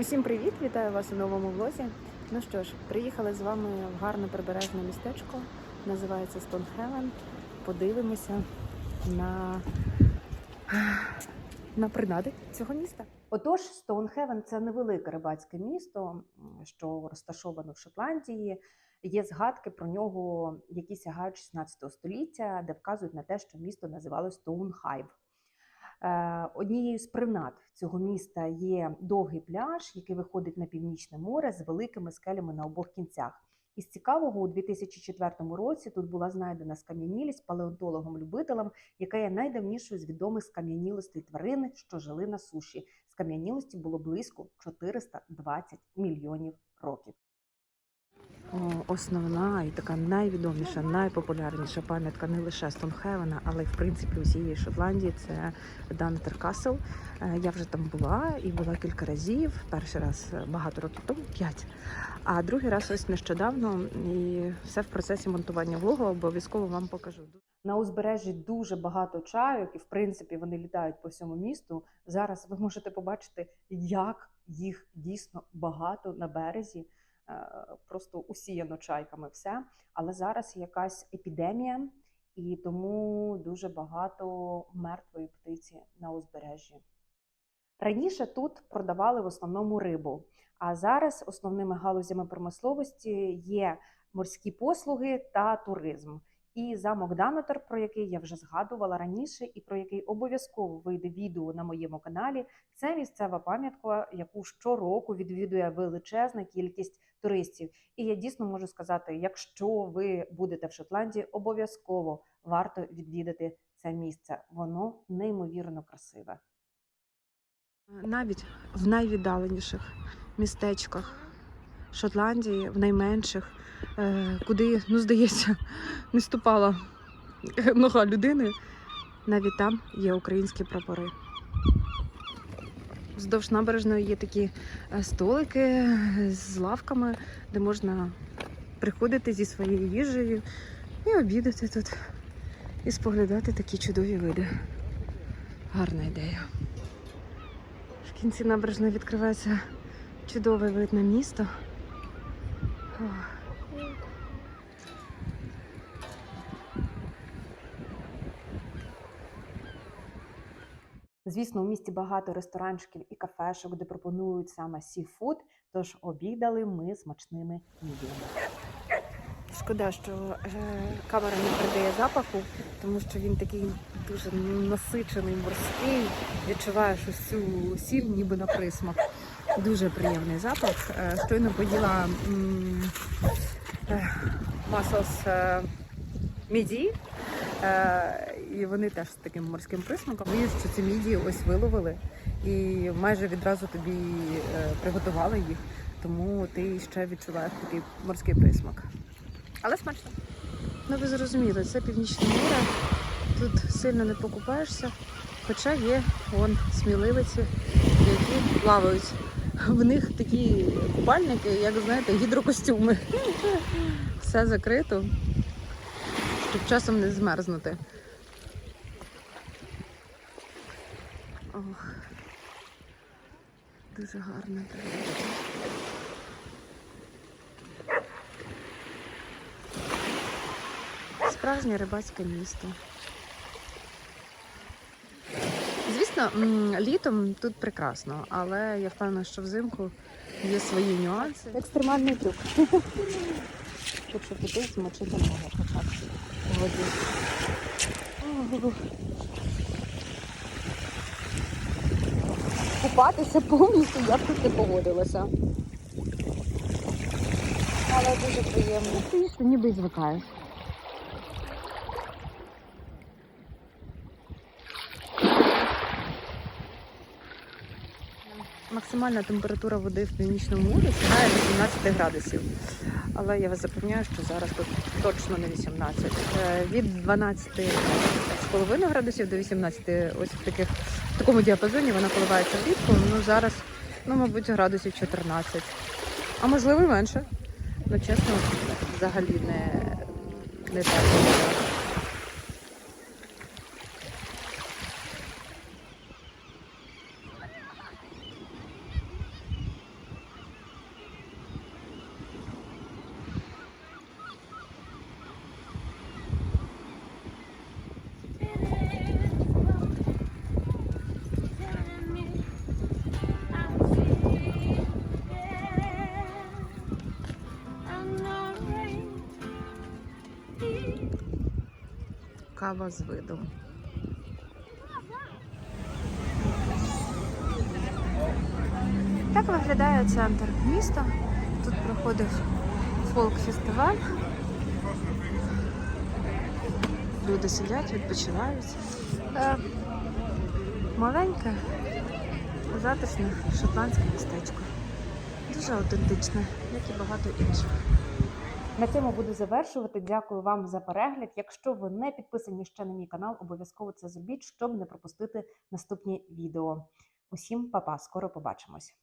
Усім привіт! Вітаю вас у новому влозі. Ну що ж, приїхали з вами в гарне прибережне містечко. Називається Стоунхевен. Подивимося на, на принади цього міста. Отож, Стоунхевен це невелике рибацьке місто, що розташоване в Шотландії. Є згадки про нього, які сягають 16 століття, де вказують на те, що місто називалось Стоунхайв. Е, Однією з принад цього міста є довгий пляж, який виходить на північне море з великими скелями на обох кінцях. Із цікавого, у 2004 році тут була знайдена скам'янілість палеонтологом-любителем, яка є найдавнішою з відомих скам'янілостей тварини, що жили на суші. Скам'янілості було близько 420 мільйонів років. Основна і така найвідоміша, найпопулярніша пам'ятка не лише Стонхевена, але й в принципі усієї Шотландії це Данетер Касл. Е, Я вже там була і була кілька разів. Перший раз е, багато років тому, п'ять. А другий раз ось нещодавно, і все в процесі монтування влогу обов'язково вам покажу. На узбережжі дуже багато чайок, і в принципі вони літають по всьому місту. Зараз ви можете побачити, як їх дійсно багато на березі просто усіяно чайками все. Але зараз якась епідемія, і тому дуже багато мертвої птиці на узбережжі. Раніше тут продавали в основному рибу, а зараз основними галузями промисловості є морські послуги та туризм. І замок Данотер, про який я вже згадувала раніше, і про який обов'язково вийде відео на моєму каналі. Це місцева пам'ятка, яку щороку відвідує величезна кількість туристів. І я дійсно можу сказати, якщо ви будете в Шотландії, обов'язково варто відвідати це місце. Воно неймовірно красиве. Навіть в найвіддаленіших містечках Шотландії, в найменших, е, куди, ну здається, не ступала нога людини, навіть там є українські прапори. Вздовж набережної є такі е, столики з лавками, де можна приходити зі своєю їжею і обідати тут, і споглядати такі чудові види. Гарна ідея. В кінці набережної відкривається чудовий вид на місто. Звісно, у місті багато ресторанчиків і кафешок, де пропонують саме сіфуд, тож обідали ми смачними мідіями. Шкода, що е, камера не передає запаху, тому що він такий дуже насичений, морський. Відчуваєш усю сіль, ніби на присмак. Дуже приємний запах. Е, Щойно поїла м, е, е, міді, і вони теж з таким морським присмаком. Боюсь, що ці міді ось виловили і майже відразу тобі приготували їх, тому ти ще відчуваєш такий морський присмак. Але смачно. Ну ви зрозуміли, це північне море. Тут сильно не покупаєшся, хоча є вон сміливиці, які плавають. В них такі купальники, як знаєте, гідрокостюми. Все закрито, щоб часом не змерзнути. Ох, дуже гарно. Справжнє рибацьке місто. Звісно, літом тут прекрасно, але я впевнена, що взимку є свої нюанси. Екстремальний трюк. Якщо піти, змочити ногу хоча б в воді. Купатися повністю я тут не погодилася. Але дуже приємно. Ти ніби звикаєш. Максимальна температура води в північному морі сягає 18 градусів. Але я вас запевняю, що зараз тут точно не 18. Е, Від 12,5 градусів до 18, ось в таких в такому діапазоні вона коливається влітку. Ну зараз, ну мабуть, градусів 14. А можливо і менше. Ну чесно, взагалі не, не так. Кава з видом. Так виглядає центр міста. Тут проходив фолк-фестиваль. Люди сидять, відпочивають. Е, Маленьке, затишне шотландське містечко. Дуже аутентичне, як і багато інших. На цьому буду завершувати. Дякую вам за перегляд. Якщо ви не підписані ще на мій канал, обов'язково це зробіть, щоб не пропустити наступні відео. Усім па-па, скоро побачимось.